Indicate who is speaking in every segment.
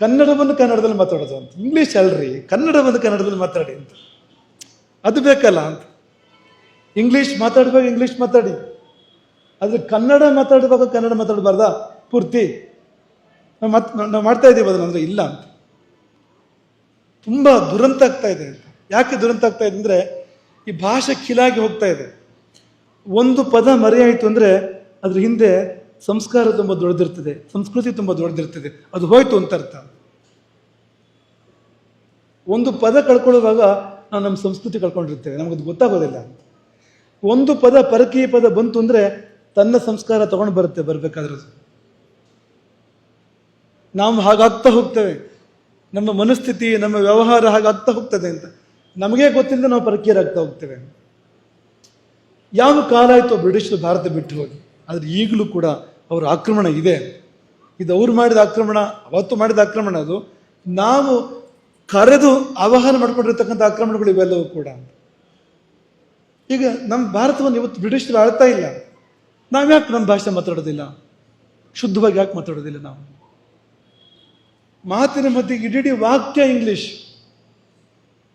Speaker 1: ಕನ್ನಡವನ್ನು ಕನ್ನಡದಲ್ಲಿ ಮಾತಾಡೋದು ಅಂತ. ಇಂಗ್ಲೀಷ್ ಅಲ್ರಿ, ಕನ್ನಡವನ್ನು ಕನ್ನಡದಲ್ಲಿ ಮಾತಾಡಿ ಅಂತ. ಅದು ಬೇಕಲ್ಲ ಅಂತ. ಇಂಗ್ಲೀಷ್ ಮಾತಾಡುವಾಗ ಇಂಗ್ಲೀಷ್ ಮಾತಾಡಿ. ಆದರೆ ಕನ್ನಡ ಮಾತಾಡುವಾಗ ಕನ್ನಡ ಮಾತಾಡಬಾರ್ದ? ಪೂರ್ತಿ. ನಾವು ಮತ್, ನಾವು ಮಾಡ್ತಾ ಇದ್ದೀವಿ ಅದನ್ನ ಅಂದರೆ ಇಲ್ಲ ಅಂತ. ತುಂಬ ದುರಂತ ಆಗ್ತಾ ಇದೆ ಅಂತ. ಯಾಕೆ ದುರಂತ ಆಗ್ತಾ ಇದೆ ಅಂದರೆ ಈ ಭಾಷೆ ಕಿಲಾಗಿ ಹೋಗ್ತಾ ಇದೆ. ಒಂದು ಪದ ಮರೆಯಾಯಿತು ಅಂದರೆ ಅದ್ರ ಹಿಂದೆ ಸಂಸ್ಕಾರ ತುಂಬ ದೊಡ್ಡದಿರ್ತದೆ, ಸಂಸ್ಕೃತಿ ತುಂಬ ದೊಡ್ಡದಿರ್ತದೆ. ಅದು ಹೋಯ್ತು ಅಂತ ಅರ್ಥ. ಒಂದು ಪದ ಕಳ್ಕೊಳ್ಳುವಾಗ ನಾವು ನಮ್ಮ ಸಂಸ್ಕೃತಿ ಕಳ್ಕೊಂಡಿರ್ತೇವೆ. ನಮಗದು ಗೊತ್ತಾಗೋದಿಲ್ಲ. ಒಂದು ಪದ, ಪರಕೀಯ ಪದ ಬಂತು ಅಂದರೆ ತನ್ನ ಸಂಸ್ಕಾರ ತಗೊಂಡು ಬರುತ್ತೆ ಬರಬೇಕಾದ್ರೆ ನಾವು ಹಾಗಾಗ್ತಾ ಹೋಗ್ತೇವೆ. ನಮ್ಮ ಮನಸ್ಥಿತಿ, ನಮ್ಮ ವ್ಯವಹಾರ ಹಾಗಾಗ್ತಾ ಹೋಗ್ತದೆ ಅಂತ. ನಮಗೆ ಗೊತ್ತಿಲ್ಲದೆ ನಾವು ಪರಕೀಯರಾಗ್ತಾ ಹೋಗ್ತೇವೆ. ಯಾವ ಕಾಲ ಆಯಿತು ಬ್ರಿಟಿಷರು ಭಾರತ ಬಿಟ್ಟು ಹೋಗಿ. ಆದರೆ ಈಗಲೂ ಕೂಡ ಅವರ ಆಕ್ರಮಣ ಇದೆ. ಇದು ಅವ್ರು ಮಾಡಿದ ಆಕ್ರಮಣ, ಅವತ್ತು ಮಾಡಿದ ಆಕ್ರಮಣ ಅದು. ನಾವು ಕರೆದು ಆವಾಹನ ಮಾಡಿಕೊಂಡಿರ್ತಕ್ಕಂಥ ಆಕ್ರಮಣಗಳು ಇವೆಲ್ಲವೂ ಕೂಡ. ಈಗ ನಮ್ಮ ಭಾರತವನ್ನು ಇವತ್ತು ಬ್ರಿಟಿಷರು ಆಳ್ತಾ ಇಲ್ಲ. ನಾವು ಯಾಕೆ ನಮ್ಮ ಭಾಷೆ ಮಾತಾಡೋದಿಲ್ಲ? ಶುದ್ಧವಾಗಿ ಯಾಕೆ ಮಾತಾಡೋದಿಲ್ಲ ನಾವು? ಮಾತಿನ ಮಧ್ಯೆ ಇಡೀ ವಾಕ್ಯ ಇಂಗ್ಲಿಷ್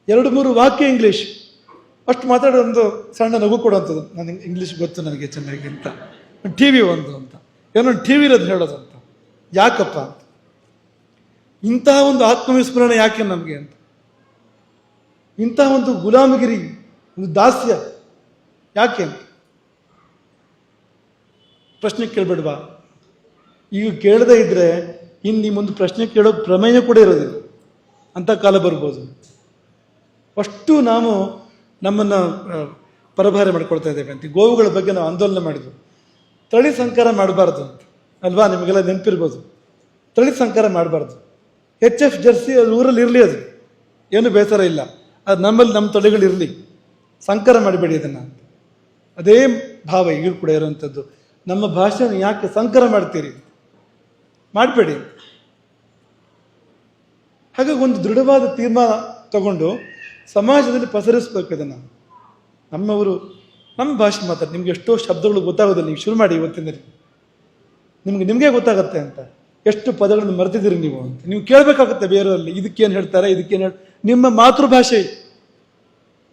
Speaker 1: ಎರಡು ಮೂರು ವಾಕ್ಯ ಇಂಗ್ಲೀಷ್ ಅಷ್ಟು ಮಾತಾಡೋ ಒಂದು ಸಣ್ಣ ನಗು ಕೊಡುವಂಥದ್ದು. ನನಗೆ ಇಂಗ್ಲೀಷ್ ಗೊತ್ತು ನನಗೆ ಚೆನ್ನಾಗಿ ಅಂತ. ಟಿ ವಿ ಒಂದು ಅಂತ. ಏನೋ ಟಿ ಹೇಳೋದು ಅಂತ. ಯಾಕಪ್ಪ? ಅಂತ ಇಂತಹ ಒಂದು ಆತ್ಮವಿಸ್ಮರಣೆ ಯಾಕೆ ನಮಗೆ ಅಂತ? ಇಂತಹ ಒಂದು ಗುಲಾಮಗಿರಿ ಒಂದು ದಾಸ್ಯ ಯಾಕೆ ಅಂತ? ಪ್ರಶ್ನೆ ಕೇಳಬೇಡ್ವಾ? ಈಗ ಕೇಳದೇ ಇದ್ರೆ ಇನ್ನು ನಿಮ್ಮೊಂದು ಪ್ರಶ್ನೆ ಕೇಳೋ ಪ್ರಮೇಯ ಕೂಡ ಇರೋದಿಲ್ಲ. ಅಂಥ ಕಾಲ ಬರ್ಬೋದು. ಅಷ್ಟು ನಾವು ನಮ್ಮನ್ನು ಪರಭಾರೆ ಮಾಡ್ಕೊಳ್ತಾ ಇದ್ದೇವೆ ಅಂತ. ಗೋವುಗಳ ಬಗ್ಗೆ ನಾವು ಆಂದೋಲನ ಮಾಡಿದ್ವು. ತಳಿ ಸಂಕರ ಮಾಡಬಾರ್ದು. ಅಲ್ವಾ? ನಿಮಗೆಲ್ಲ ನೆನಪಿರ್ಬೋದು. ತಳಿ ಸಂಕರ ಮಾಡಬಾರ್ದು. ಎಚ್ ಎಫ್ ಜರ್ಸಿ ಅದು ಊರಲ್ಲಿ ಇರಲಿ ಅದು. ಏನು ಬೇಸರ ಇಲ್ಲ. ಅದು ನಮ್ಮಲ್ಲಿ ನಮ್ಮ ತಳಿಗಳು ಇರಲಿ. ಸಂಕರ ಮಾಡಬೇಡಿ ಅದನ್ನು. ಅದೇ ಭಾವ ಈಗ ಕೂಡ ಇರುವಂಥದ್ದು ನಮ್ಮ ಭಾಷೆಯನ್ನು ಯಾಕೆ ಸಂಕರ ಮಾಡ್ತೀರಿ? ಮಾಡಬೇಡಿ. ಹಾಗಾಗಿ ಒಂದು ದೃಢವಾದ ತೀರ್ಮಾನ ತಗೊಂಡು ಸಮಾಜದಲ್ಲಿ ಪಸರಿಸ್ಬೇಕು ಇದನ್ನು. ನಮ್ಮವರು ನಮ್ಮ ಭಾಷೆ ಮಾತಾಡಿ ನಿಮ್ಗೆ ಎಷ್ಟೋ ಶಬ್ದಗಳು ಗೊತ್ತಾಗೋದಿಲ್ಲ, ನೀವು ಶುರು ಮಾಡಿ ಇವತ್ತಿನ ನಿಮ್ಗೆ ನಿಮಗೆ ಗೊತ್ತಾಗತ್ತೆ ಅಂತ. ಎಷ್ಟು ಪದಗಳನ್ನು ಮರೆತಿದ್ದೀರಿ ನೀವು ಅಂತ. ನೀವು ಕೇಳಬೇಕಾಗುತ್ತೆ ಬೇರೆಯವರಲ್ಲಿ, ಇದಕ್ಕೇನು ಹೇಳ್ತಾರೆ, ಇದಕ್ಕೇನು ಹೇಳ, ನಿಮ್ಮ ಮಾತೃಭಾಷೆ.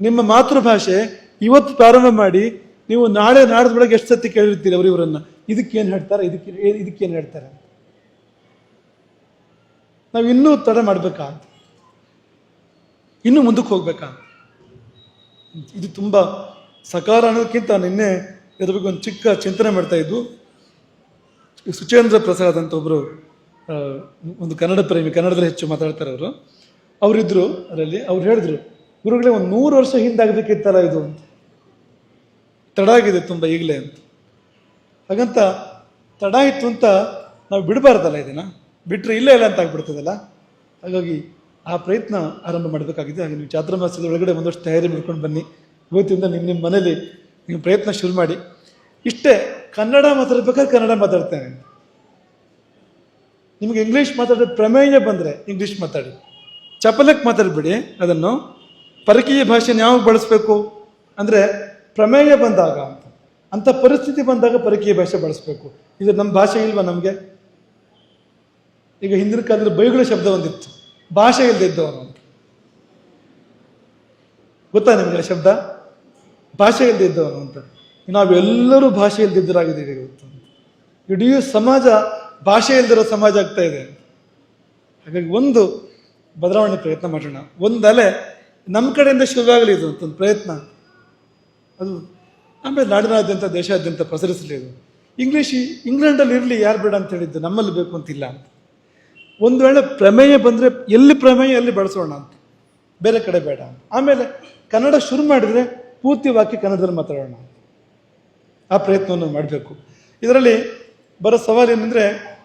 Speaker 1: ನಿಮ್ಮ ಮಾತೃಭಾಷೆ ಇವತ್ತು ಪ್ರಾರಂಭ ಮಾಡಿ, ನೀವು ನಾಳೆ ನಾಡ್ದ ಬೆಳಗ್ಗೆ ಎಷ್ಟು ಸತಿ ಕೇಳಿರ್ತೀರಿ ಇವರನ್ನ? ಇದಕ್ಕೇನು ಹೇಳ್ತಾರೆ, ಇದಕ್ಕೆ ಇದಕ್ಕೇನು ಹೇಳ್ತಾರೆ ನಾವು ಇನ್ನೂ ತಡ ಮಾಡಬೇಕಾ ಅಂತ. ಇನ್ನೂ ಮುಂದಕ್ಕೆ ಹೋಗ್ಬೇಕಾ ಇದು ತುಂಬ ಸಕಾರ ಅನ್ನೋದಕ್ಕಿಂತ ನಿನ್ನೆ ಇದ್ರ ಬಗ್ಗೆ ಒಂದು ಚಿಕ್ಕ ಚಿಂತನೆ ಮಾಡ್ತಾ ಇದ್ದು ಸುಚೇಂದ್ರ ಪ್ರಸಾದ್ ಅಂತ ಒಬ್ಬರು ಒಂದು ಕನ್ನಡ ಪ್ರೇಮಿ, ಕನ್ನಡದಲ್ಲಿ ಹೆಚ್ಚು ಮಾತಾಡ್ತಾರೆ ಅವರು. ಅವರಿದ್ದರು ಅದರಲ್ಲಿ ಅವ್ರು ಹೇಳಿದ್ರು, ಗುರುಗಳೇ ಒಂದು ನೂರು ವರ್ಷ ಹಿಂದಾಗಬೇಕಿತ್ತಲ್ಲ ಇದು ಅಂತ ತಡ ಆಗಿದೆ ತುಂಬ ಈಗಲೇ ಅಂತ. ಹಾಗಂತ ತಡ ಇತ್ತು ಅಂತ ನಾವು ಬಿಡಬಾರ್ದಲ್ಲ ಇದನ್ನು ಬಿಟ್ಟರೆ ಇಲ್ಲೇ ಇಲ್ಲ ಅಂತ ಆಗ್ಬಿಡ್ತದಲ್ಲ? ಹಾಗಾಗಿ ಆ ಪ್ರಯತ್ನ ಆರಂಭ ಮಾಡಬೇಕಾಗಿದೆ. ಹಾಗೆ ನೀವು ಮಾಸದ ಒಳಗಡೆ ಒಂದಷ್ಟು ತಯಾರಿ ಮಾಡ್ಕೊಂಡು ಬನ್ನಿ. ಇವತ್ತಿಂದ ನಿಮ್ಮ ನಿಮ್ಮ ಮನೇಲಿ ನೀವು ಪ್ರಯತ್ನ ಶುರು ಮಾಡಿ. ಇಷ್ಟೇ, ಕನ್ನಡ ಮಾತಾಡ್ಬೇಕಾದ್ರೆ ಕನ್ನಡ ಮಾತಾಡ್ತೇನೆ. ನಿಮಗೆ ಇಂಗ್ಲೀಷ್ ಮಾತಾಡೋ ಪ್ರಮೇಯ ಬಂದರೆ ಇಂಗ್ಲೀಷ್ ಮಾತಾಡಿ. ಚಪಲಕ್ಕೆ ಮಾತಾಡಿಬಿಡಿ ಅದನ್ನು. ಪರಕೀಯ ಭಾಷೆನ ಯಾವಾಗ ಬಳಸಬೇಕು? ಅಂದರೆ ಪ್ರಮೇಯ ಬಂದಾಗ ಅಂತ. ಅಂಥ ಪರಿಸ್ಥಿತಿ ಬಂದಾಗ ಪರಕೀಯ ಭಾಷೆ ಬಳಸಬೇಕು. ಇದು ನಮ್ಮ ಭಾಷೆ ಇಲ್ವಾ ನಮಗೆ? ಈಗ ಹಿಂದಿನ ಕಾಲದಲ್ಲಿ ಬೈಗುಳ ಶಬ್ದ ಒಂದಿತ್ತು. ಭಾಷೆ ಇಲ್ಲದಿದ್ದವನು ಗೊತ್ತಾ ನಿಮಗೆ ಶಬ್ದ? ಭಾಷೆ ಇಲ್ದಿದ್ದವನು ಅಂತ. ನಾವೆಲ್ಲರೂ ಭಾಷೆ ಇಲ್ದಿದ್ದರಾಗಿದ್ದೀವಿ ಇವತ್ತು ಇಡೀ ಸಮಾಜ ಭಾಷೆ ಇಲ್ದಿರೋ ಸಮಾಜ ಆಗ್ತಾ ಇದೆ. ಹಾಗಾಗಿ ಒಂದು ಬದಲಾವಣೆ ಪ್ರಯತ್ನ ಮಾಡೋಣ. ಒಂದು ಅಲೆ ನಮ್ಮ ಕಡೆಯಿಂದ ಶುರುವಾಗಲಿ ಇದು ಒಂದು ಪ್ರಯತ್ನ. ಅದು ಆಮೇಲೆ ನಾಡಿನಾದ್ಯಂತ, ದೇಶಾದ್ಯಂತ ಪಸರಿಸಲಿ ಇದು ಇಂಗ್ಲೀಷ್ ಇಂಗ್ಲೆಂಡಲ್ಲಿ ಇರಲಿ, ಯಾರು ಬೇಡ ಅಂತ ಹೇಳಿದ್ದು ನಮ್ಮಲ್ಲಿ ಬೇಕು ಅಂತಿಲ್ಲ ಅಂತ. ಒಂದು ವೇಳೆ ಪ್ರಮೇಯ ಬಂದರೆ ಎಲ್ಲಿ ಪ್ರಮೇಯ ಅಲ್ಲಿ ಬಳಸೋಣ ಅಂತ. ಬೇರೆ ಕಡೆ ಬೇಡ ಆಮೇಲೆ ಕನ್ನಡ ಶುರು ಮಾಡಿದರೆ ಪೂರ್ತಿ ವಾಕ್ಯ ಕನ್ನಡದಲ್ಲಿ ಮಾತಾಡೋಣ. ಆ ಪ್ರಯತ್ನವನ್ನು ಮಾಡಬೇಕು. ಇದರಲ್ಲಿ ಬರೋ ಸವಾಲು ಏನಂದರೆ,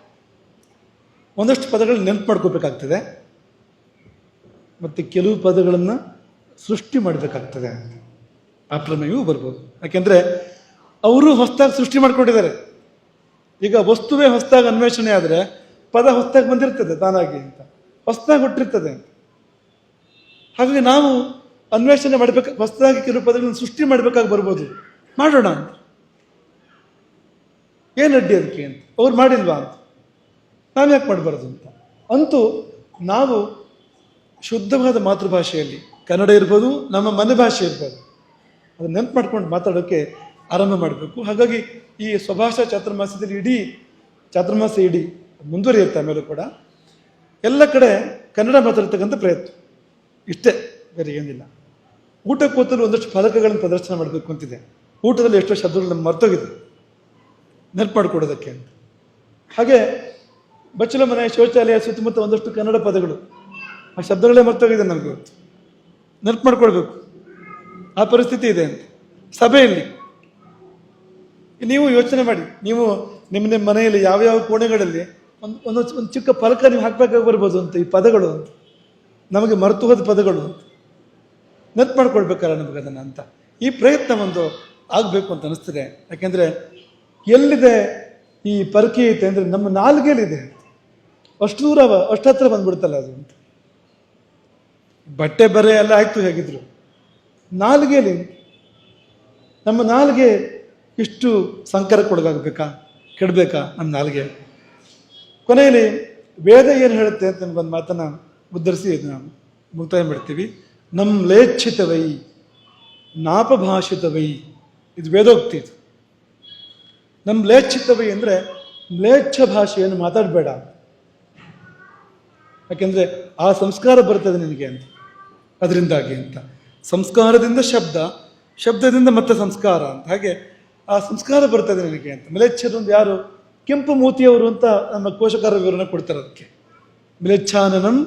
Speaker 1: ಒಂದಷ್ಟು ಪದಗಳು ನೆನಪು ಮಾಡ್ಕೋಬೇಕಾಗ್ತದೆ. ಮತ್ತು ಕೆಲವು ಪದಗಳನ್ನು ಸೃಷ್ಟಿ ಮಾಡಬೇಕಾಗ್ತದೆ ಆ ಪ್ರಮೇಯವೂ ಬರ್ಬೋದು. ಯಾಕೆಂದರೆ, ಅವರು ಹೊಸ್ತಾಗಿ ಸೃಷ್ಟಿ ಮಾಡಿಕೊಂಡಿದ್ದಾರೆ. ಈಗ ವಸ್ತುವೇ ಹೊಸ್ತಾಗಿ ಅನ್ವೇಷಣೆ ಆದರೆ, ಪದ ಹೊಸ್ತಾಗಿ ಬಂದಿರ್ತದೆ ತಾನಾಗಿ ಅಂತ. ಹೊಸ್ತಾಗಿ ಹುಟ್ಟಿರ್ತದೆ ಹಾಗಾಗಿ ನಾವು ಅನ್ವೇಷಣೆ ಮಾಡಬೇಕು, ಹೊಸದಾಗಿ ಕೆಲವು ಪದಗಳನ್ನು ಸೃಷ್ಟಿ ಮಾಡಬೇಕಾಗಿ ಬರ್ಬೋದು. ಮಾಡೋಣ ಅಂತ. ಏನು ಅಡ್ಡಿ ಅದಕ್ಕೆ ಅಂತ? ಅವ್ರು ಮಾಡಿಲ್ವಾ ಅಂತ? ನಾವು ಯಾಕೆ ಮಾಡಬಾರ್ದು ಅಂತ? ಅಂತೂ ನಾವು ಶುದ್ಧವಾದ ಮಾತೃಭಾಷೆಯಲ್ಲಿ, ಕನ್ನಡ ಇರ್ಬೋದು, ನಮ್ಮ ಮನೆ ಭಾಷೆ ಇರ್ಬೋದು, ಅದನ್ನ ನೆನಪು ಮಾಡ್ಕೊಂಡು ಮಾತಾಡೋಕ್ಕೆ ಆರಂಭ ಮಾಡಬೇಕು. ಹಾಗಾಗಿ ಈ ಸ್ವಭಾಷಾ ಚಾತುರ್ಮಾಸದಲ್ಲಿ ಇಡೀ ಚಾತುರ್ಮಾಸ ಇಡೀ ಮುಂದುವರಿಯುತ್ತೆ ಆಮೇಲೆ ಕೂಡ. ಎಲ್ಲ ಕಡೆ ಕನ್ನಡ ಮಾತಾಡ್ತಕ್ಕಂಥ ಪ್ರಯತ್ನ. ಇಷ್ಟೇ, ಬೇರೆ ಏನಿಲ್ಲ. ಊಟ ಕೂತಲು ಒಂದಷ್ಟು ಫಲಕಗಳನ್ನು ಪ್ರದರ್ಶನ ಮಾಡಬೇಕು ಅಂತಿದೆ. ಊಟದಲ್ಲಿ ಎಷ್ಟೋ ಶಬ್ದಗಳು ನಮ್ಗೆ ಮರ್ತೋಗಿದೆ. ನೆನಪು ಮಾಡಿಕೊಡೋದಕ್ಕೆ ಅಂತ. ಹಾಗೆ ಬಚ್ಚಲ ಮನೆ, ಶೌಚಾಲಯ, ಸುತ್ತಮುತ್ತ ಒಂದಷ್ಟು ಕನ್ನಡ ಪದಗಳು. ಆ ಶಬ್ದಗಳೇ ಮರ್ತೋಗಿದೆ ನಮಗೆ ಇವತ್ತು. ನೆನಪು ಮಾಡ್ಕೊಳ್ಬೇಕು. ಆ ಪರಿಸ್ಥಿತಿ ಇದೆ ಅಂತ. ಸಭೆಯಲ್ಲಿ ನೀವು ಯೋಚನೆ ಮಾಡಿ. ನೀವು ನಿಮ್ಮ ನಿಮ್ಮ ಮನೆಯಲ್ಲಿ ಯಾವ ಕೋಣೆಗಳಲ್ಲಿ ಒಂದು ಒಂದು ಒಂದು ಚಿಕ್ಕ ಫಲಕ ನೀವು ಹಾಕ್ಬೇಕಾಗಿ ಬರ್ಬೋದು ಅಂತ ಈ ಪದಗಳು ಅಂತ. ನಮಗೆ ಮರೆತು ಹೋದ ಪದಗಳು ಅಂತ. ನೆನಪು ಮಾಡ್ಕೊಳ್ಬೇಕಲ್ಲ ನಮಗೆ ಅದನ್ನು ಅಂತ. ಈ ಪ್ರಯತ್ನ ಒಂದು ಆಗಬೇಕು ಅಂತ ಅನಿಸ್ತದೆ. ಯಾಕೆಂದರೆ ಎಲ್ಲಿದೆ ಈ ಪರಕೀಯತೆ ಅಂದರೆ ನಮ್ಮ ನಾಲ್ಗೆಲಿದೆ ಅಷ್ಟು ದೂರ ಅಷ್ಟು ಹತ್ರ ಬಂದ್ಬಿಡ್ತಲ್ಲ ಅದು ಅಂತ. ಬಟ್ಟೆ ಬರೆ ಎಲ್ಲ ಆಯಿತು ಹೇಗಿದ್ರು. ನಾಲ್ಗೆಲಿ ನಮ್ಮ ನಾಲ್ಗೆ ಇಷ್ಟು ಸಂಕರಕ್ಕೊಳಗಾಗಬೇಕಾ? ಕೆಡಬೇಕಾ ನಮ್ಮ ನಾಲ್ಗೆ? ಕೊನೆಯಲ್ಲಿ ವೇದ ಏನು ಹೇಳುತ್ತೆ ಅಂತ ಒಂದು ಮಾತನ್ನು ಉದ್ಧರಿಸಿ ಇದನ್ನ ಮುಕ್ತಾಯ ಮಾಡ್ತೀವಿ. ನಮ್ಮ ಲೇಚ್ಛಿತವೈ, ನಾಪಭಾಷಿತವೈ, ಇದು ವೇದೋಕ್ತಿ ಇದು ನಮ್ಮ ಲೇಚ್ಛಿತವೈ ಅಂದರೆ ಮ್ಲೇಚ್ಛ ಭಾಷೆಯನ್ನು ಮಾತಾಡಬೇಡ. ಯಾಕೆಂದರೆ ಆ ಸಂಸ್ಕಾರ ಬರ್ತದೆ ನಿನಗೆ ಅಂತ, ಅದರಿಂದಾಗಿ ಅಂತ. ಸಂಸ್ಕಾರದಿಂದ ಶಬ್ದ, ಶಬ್ದದಿಂದ ಮತ್ತೆ ಸಂಸ್ಕಾರ ಅಂತ. ಹಾಗೆ ಆ ಸಂಸ್ಕಾರ ಬರ್ತದೆ ನಿನಗೆ ಅಂತ. ಮಿಲೆಚ್ಛರು ಯಾರು? ಕೆಂಪು ಮೂತಿಯವರು ಅಂತ ನಮ್ಮ ಕೋಶಕಾರ ವಿವರಣೆ ಕೊಡ್ತಾರೆ ಅದಕ್ಕೆ. ಮಿಲೆಚ್ಛಾನನಂ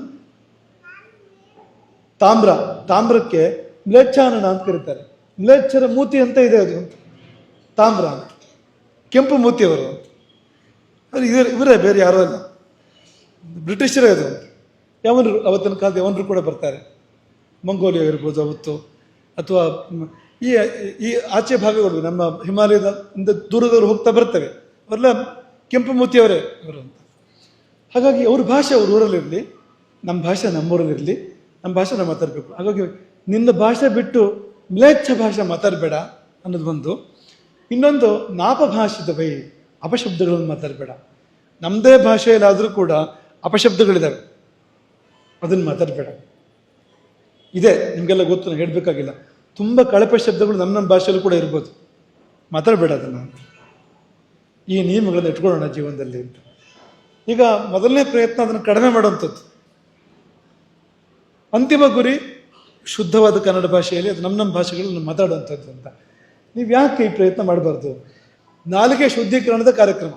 Speaker 1: ತಾಮ್ರ, ತಾಮ್ರಕ್ಕೆ ಮ್ಲೇಚ್ಛಾನನ ಅಂತ ಕರೀತಾರೆ. ಮ್ಲೇಚ್ಛರ ಮೂತಿ ಅಂತ ಇದೆ ಅದು. ತಾಮ್ರ, ಕೆಂಪು ಮೂತಿಯವರು ಅದು ಇವ್ರ ಇವರೇ ಬೇರೆ ಯಾರೋ ಅಲ್ಲ. ಬ್ರಿಟಿಷರೇ ಅದು. ಯಾವನರು ಅವತ್ತಿನ ಕಾಲದ ಯಾವನರು ಕೂಡ ಬರ್ತಾರೆ. ಮಂಗೋಲಿಯಾ ಇರ್ಬೋದು ಅವತ್ತು, ಅಥವಾ ಈ ಈ ಆಚೆ ಭಾಗಗಳು ನಮ್ಮ ಹಿಮಾಲಯದ ದೂರದವರು ಹೋಗ್ತಾ ಬರ್ತವೆ. ಅವರೆಲ್ಲ ಕೆಂಪು ಮೂತಿಯವರೇ ಇವರು ಅಂತ. ಹಾಗಾಗಿ ಅವ್ರ ಭಾಷೆ ಅವ್ರ ಊರಲ್ಲಿರಲಿ, ನಮ್ಮ ಭಾಷೆ ನಮ್ಮೂರಲ್ಲಿರಲಿ ನಮ್ಮ ಭಾಷೆನ ಮಾತಾಡಬೇಕು. ಹಾಗಾಗಿ ನಿನ್ನ ಭಾಷೆ ಬಿಟ್ಟು ಮ್ಲೇಚ್ಛ ಭಾಷೆ ಮಾತಾಡಬೇಡ ಅನ್ನೋದು ಒಂದು. ಇನ್ನೊಂದು, ನಾಪಭಾಷಿತ ಬೈ ಅಪಶಬ್ದಗಳನ್ನು ಮಾತಾಡಬೇಡ. ನಮ್ಮದೇ ಭಾಷೆಯಲ್ಲಾದರೂ ಕೂಡ ಅಪಶಬ್ದಗಳಿದ್ದಾವೆ ಅದನ್ನು ಮಾತಾಡಬೇಡ. ಇದೆ, ನಿಮಗೆಲ್ಲ ಗೊತ್ತು, ನಾನು ಹೇಳಬೇಕಾಗಿಲ್ಲ. ತುಂಬ ಕಳಪೆ ಶಬ್ದಗಳು ನಮ್ಮ ನಮ್ಮ ಭಾಷೆಯಲ್ಲೂ ಕೂಡ ಇರ್ಬೋದು. ಮಾತಾಡಬೇಡ ಅದನ್ನು. ಈ ನಿಯಮಗಳನ್ನು ಇಟ್ಕೊಳ್ಳೋಣ ಜೀವನದಲ್ಲಿ ಅಂತ. ಈಗ ಮೊದಲನೇ ಪ್ರಯತ್ನ ಅದನ್ನು ಕಡಿಮೆ ಮಾಡುವಂಥದ್ದು. ಅಂತಿಮ ಗುರಿ ಶುದ್ಧವಾದ ಕನ್ನಡ ಭಾಷೆಯಲ್ಲಿ ಅದು ನಮ್ಮ ನಮ್ಮ ಭಾಷೆಗಳನ್ನು ಮಾತಾಡುವಂಥದ್ದು ಅಂತ. ನೀವು ಯಾಕೆ ಈ ಪ್ರಯತ್ನ ಮಾಡಬಾರ್ದು? ನಾಲಿಗೆ ಶುದ್ಧೀಕರಣದ ಕಾರ್ಯಕ್ರಮ.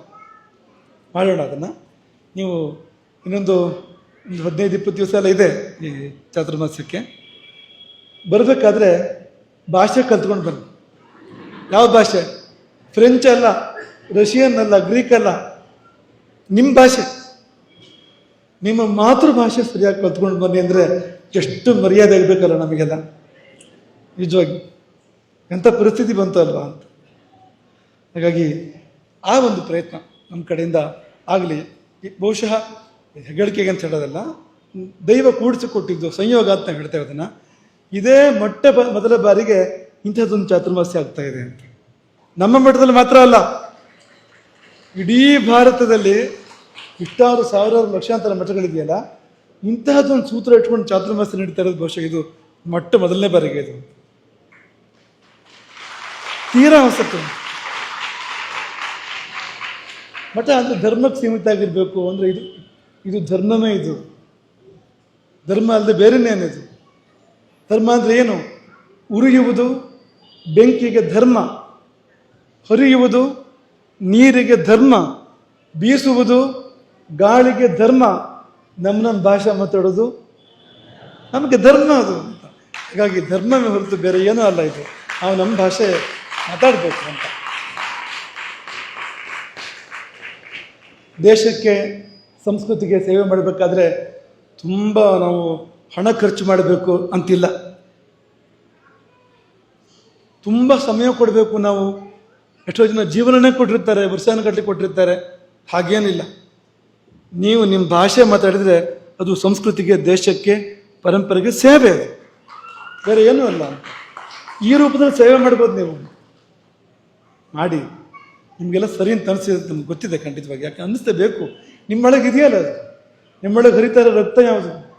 Speaker 1: ಮಾಡೋಣ ಅದನ್ನು. ನೀವು ಇನ್ನೊಂದು ಒಂದು ಹದಿನೈದು, ಇಪ್ಪತ್ತು ದಿವಸ ಎಲ್ಲ ಇದೆ ಈ ಚಾತುರ್ಮಾಸಕ್ಕೆ ಬರಬೇಕಾದ್ರೆ ಭಾಷೆ ಕಲ್ತ್ಕೊಂಡು ಬನ್ನಿ. ಯಾವ ಭಾಷೆ? ಫ್ರೆಂಚ್ ಅಲ್ಲ ರಷ್ಯನ್ ಅಲ್ಲ ಗ್ರೀಕ್ ಅಲ್ಲ. ನಿಮ್ಮ ಭಾಷೆ. ನಿಮ್ಮ ಮಾತೃಭಾಷೆ ಸರಿಯಾಗಿ ಕಲ್ತ್ಕೊಂಡು ಬನ್ನಿ ಅಂದರೆ ಎಷ್ಟು ಮರ್ಯಾದೆ ಆಗಬೇಕಲ್ಲ ನಮಗೆಲ್ಲ? ನಿಜವಾಗಿ. ಎಂಥ ಪರಿಸ್ಥಿತಿ ಬಂತು ಅಲ್ವಾ ಅಂತ. ಹಾಗಾಗಿ ಆ ಒಂದು ಪ್ರಯತ್ನ ನಮ್ಮ ಕಡೆಯಿಂದ ಆಗಲಿ. ಬಹುಶಃ ಹೆಗಳಿಕೆಗೆ ಅಂತ ಹೇಳೋದಲ್ಲ, ದೈವ ಕೂಡಿಸಿಕೊಟ್ಟಿದ್ದು ಸಂಯೋಗ ಅಂತ ನಾವು ಹೇಳ್ತೇವೆ ಅದನ್ನು ಇದೇ ಮೊಟ್ಟ ಮೊದಲ ಬಾರಿಗೆ ಇಂಥದ್ದೊಂದು ಚಾತುರ್ಮಾಸ್ಯ ಆಗ್ತಾ ಇದೆ ಅಂತ. ನಮ್ಮ ಮಠದಲ್ಲಿ ಮಾತ್ರ ಅಲ್ಲ. ಇಡೀ ಭಾರತದಲ್ಲಿ ಇಷ್ಟಾರು ಸಾವಿರಾರು ಲಕ್ಷಾಂತರ ಮಠಗಳಿದೆಯಲ್ಲ ಇಂತಹದ್ದೊಂದು ಸೂತ್ರ ಇಟ್ಕೊಂಡು ಚಾತುರ್ಮಾಸ ನೀಡ್ತಾ ಇರೋದು ಬಹುಶಃ ಇದು ಮೊಟ್ಟ ಮೊದಲನೇ ಬಾರಿಗೆ ಇದು. ತೀರಾ ಹೊಸತು. ಮಠ ಅಂದರೆ ಧರ್ಮಕ್ಕೆ ಸೀಮಿತ ಆಗಿರಬೇಕು ಅಂದರೆ ಇದು ಇದು ಧರ್ಮವೇ ಇದು. ಧರ್ಮ ಅಲ್ಲದೆ ಬೇರೆನೇನಿದು ಧರ್ಮ ಅಂದರೆ ಏನು? ಉರಿಯುವುದು, ಬೆಂಕಿಗೆ ಧರ್ಮ. ಹರಿಯುವುದು, ನೀರಿಗೆ ಧರ್ಮ. ಬೀಸುವುದು ಗಾಳಿಗೆ ಧರ್ಮ ನಮ್ಮ ನಮ್ಮ ಭಾಷೆ ಮಾತಾಡೋದು? ನಮಗೆ ಧರ್ಮ ಅದು ಅಂತ. ಹಾಗಾಗಿ ಧರ್ಮವೇ ಹೊರತು ಬೇರೆ ಏನೂ ಅಲ್ಲ ಇದು. ನಾವು ನಮ್ಮ ಭಾಷೆ ಮಾತಾಡಬೇಕು ಅಂತ. ದೇಶಕ್ಕೆ, ಸಂಸ್ಕೃತಿಗೆ ಸೇವೆ ಮಾಡಬೇಕಾದ್ರೆ ತುಂಬ ನಾವು ಹಣ ಖರ್ಚು ಮಾಡಬೇಕು ಅಂತಿಲ್ಲ. ತುಂಬ ಸಮಯ ಕೊಡಬೇಕು ನಾವು. ಎಷ್ಟೋ ಜನ ಜೀವನನೇ ಕೊಟ್ಟಿರ್ತಾರೆ ವರ್ಷಾನುಗಟ್ಟಲೆ ಕೊಟ್ಟಿರ್ತಾರೆ. ಹಾಗೇನಿಲ್ಲ. ನೀವು ನಿಮ್ಮ ಭಾಷೆ ಮಾತಾಡಿದರೆ ಅದು ಸಂಸ್ಕೃತಿಗೆ, ದೇಶಕ್ಕೆ, ಪರಂಪರೆಗೆ ಸೇವೆ. ಅದು ಬೇರೆ ಏನೂ ಅಲ್ಲ. ಈ ರೂಪದಲ್ಲಿ ಸೇವೆ ಮಾಡ್ಬೋದು ನೀವು. ಮಾಡಿ. ನಿಮಗೆಲ್ಲ ಸರಿ ಅಂತ ಅನಿಸಿದೆ ನಮ್ಗೆ ಗೊತ್ತಿದೆ ಖಂಡಿತವಾಗಿ. ಯಾಕೆ ಅನ್ನಿಸ್ತೇ ಬೇಕು ನಿಮ್ಮೊಳಗೆ ಇದೆಯಲ್ಲ ಅದು? ನಿಮ್ಮೊಳಗೆ ಹರಿತಾ ಇರೋ ರಕ್ತ ಯಾವುದು?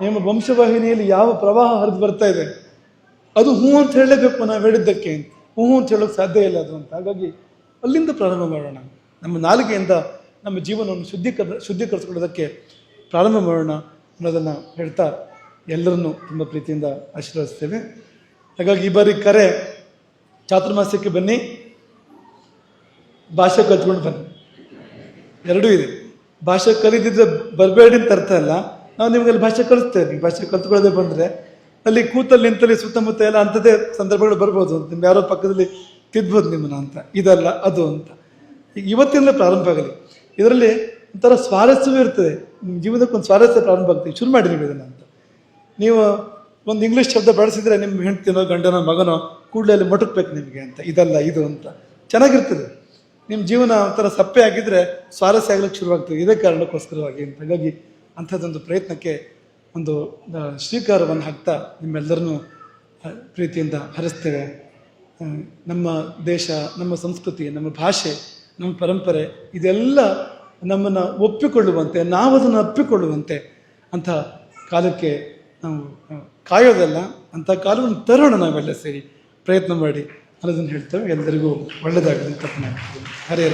Speaker 1: ನಿಮ್ಮ ವಂಶವಾಹಿನಿಯಲ್ಲಿ ಯಾವ ಪ್ರವಾಹ ಹರಿದು ಬರ್ತಾ ಇದೆ? ಅದು ಹ್ಞೂ ಅಂತ ಹೇಳಲೇಬೇಕು ನಾವು ಹೇಳಿದ್ದಕ್ಕೆ. ಹ್ಞೂ ಅಂತ ಹೇಳೋಕೆ ಸಾಧ್ಯ ಇಲ್ಲ ಅದು ಅಂತ. ಹಾಗಾಗಿ ಅಲ್ಲಿಂದ ಪ್ರಾರಂಭ ಮಾಡೋಣ. ನಮ್ಮ ನಾಲಿಗೆಯಿಂದ ನಮ್ಮ ಜೀವನವನ್ನು ಶುದ್ಧೀಕರ, ಶುದ್ಧೀಕರಿಸ್ಕೊಳ್ಳೋದಕ್ಕೆ ಪ್ರಾರಂಭ ಮಾಡೋಣ ಅನ್ನೋದನ್ನು ಹೇಳ್ತಾ ಎಲ್ಲರನ್ನೂ ತುಂಬ ಪ್ರೀತಿಯಿಂದ ಆಶೀರ್ವದಿಸ್ತೇವೆ. ಹಾಗಾಗಿ ಈ ಬಾರಿ ಕರೆ ಚಾತುರ್ಮಾಸ್ಯಕ್ಕೆ ಬನ್ನಿ. ಭಾಷೆ ಕಲ್ತ್ಕೊಂಡು ಬನ್ನಿ. ಎರಡೂ ಇದೆ. ಭಾಷೆ ಕಲಿದಿದ್ರೆ ಬರಬೇಡಿ ಅಂತ ಅರ್ಥ ಅಲ್ಲ. ನಾವು ನಿಮಗೆ ಅಲ್ಲಿ ಭಾಷೆ ಕಲಿಸ್ತೇವೆ. ನೀವು ಭಾಷೆ ಕಲ್ತ್ಕೊಳ್ಳೋದೇ ಬಂದರೆ ಅಲ್ಲಿ ಕೂತಲ್ಲಿ ನಿಂತಲ್ಲಿ ಸುತ್ತಮುತ್ತ ಎಲ್ಲ ಅಂಥದ್ದೇ ಸಂದರ್ಭಗಳು ಬರ್ಬೋದು. ನಿಮ್ಮ ಯಾರೋ ಪಕ್ಕದಲ್ಲಿ ತಿದ್ಬೋದು ನಿಮ್ಮನ್ನ ಅಂತ. ಇದಲ್ಲ ಅದು ಅಂತ. ಇವತ್ತಿಂದ ಪ್ರಾರಂಭ ಆಗಲಿ. ಇದರಲ್ಲಿ ಒಂಥರ ಸ್ವಾರಸ್ಯವೂ ಇರ್ತದೆ. ನಿಮ್ಮ ಜೀವನಕ್ಕೆ ಒಂದು ಸ್ವಾರಸ್ಯ ಪ್ರಾರಂಭ ಆಗ್ತದೆ. ಶುರು ಮಾಡಿ ನೀವು ಇದನ್ನು ಅಂತ. ನೀವು ಒಂದು ಇಂಗ್ಲೀಷ್ ಶಬ್ದ ಬಳಸಿದರೆ ನಿಮ್ಮ ಹೆಂಡ್ತಿನೋ, ಗಂಡನೋ, ಮಗನೋ ಕೂಡಲೇ ಅಲ್ಲಿ ಮೊಟಕ್ಬೇಕು ನಿಮಗೆ ಅಂತ. ಇದಲ್ಲ, ಇದು ಅಂತ. ಚೆನ್ನಾಗಿರ್ತದೆ. ನಿಮ್ಮ ಜೀವನ ಒಂಥರ ಸಪ್ಪೆ ಆಗಿದ್ದರೆ ಸ್ವಾರಸ್ಯ ಆಗ್ಲಿಕ್ಕೆ ಶುರುವಾಗ್ತದೆ. ಇದೇ ಕಾರಣಕ್ಕೋಸ್ಕರವಾಗಿ ಅಂತ. ಹಾಗಾಗಿ ಅಂಥದ್ದೊಂದು ಪ್ರಯತ್ನಕ್ಕೆ ಒಂದು ಸ್ವೀಕಾರವನ್ನು ಹಾಕ್ತಾ ನಿಮ್ಮೆಲ್ಲರನ್ನೂ ಪ್ರೀತಿಯಿಂದ ಹರಿಸ್ತೇವೆ. ನಮ್ಮ ದೇಶ, ನಮ್ಮ ಸಂಸ್ಕೃತಿ, ನಮ್ಮ ಭಾಷೆ ನಮ್ಮ ಪರಂಪರೆ ಇದೆಲ್ಲ ನಮ್ಮನ್ನು ಒಪ್ಪಿಕೊಳ್ಳುವಂತೆ, ನಾವು ಅದನ್ನು ಅಪ್ಪಿಕೊಳ್ಳುವಂತೆ ಅಂಥ ಕಾಲಕ್ಕೆ ನಾವು ಕಾಯೋದಲ್ಲ ಅಂಥ ಕಾಲವನ್ನು ತರೋಣ ನಾವೆಲ್ಲ ಸೇರಿ ಪ್ರಯತ್ನ ಮಾಡಿ ಅನ್ನೋದನ್ನು ಹೇಳ್ತೇವೆ ಎಲ್ಲರಿಗೂ ಒಳ್ಳೆಯದಾಗಲಿ ಅಂತ ಹರೇ.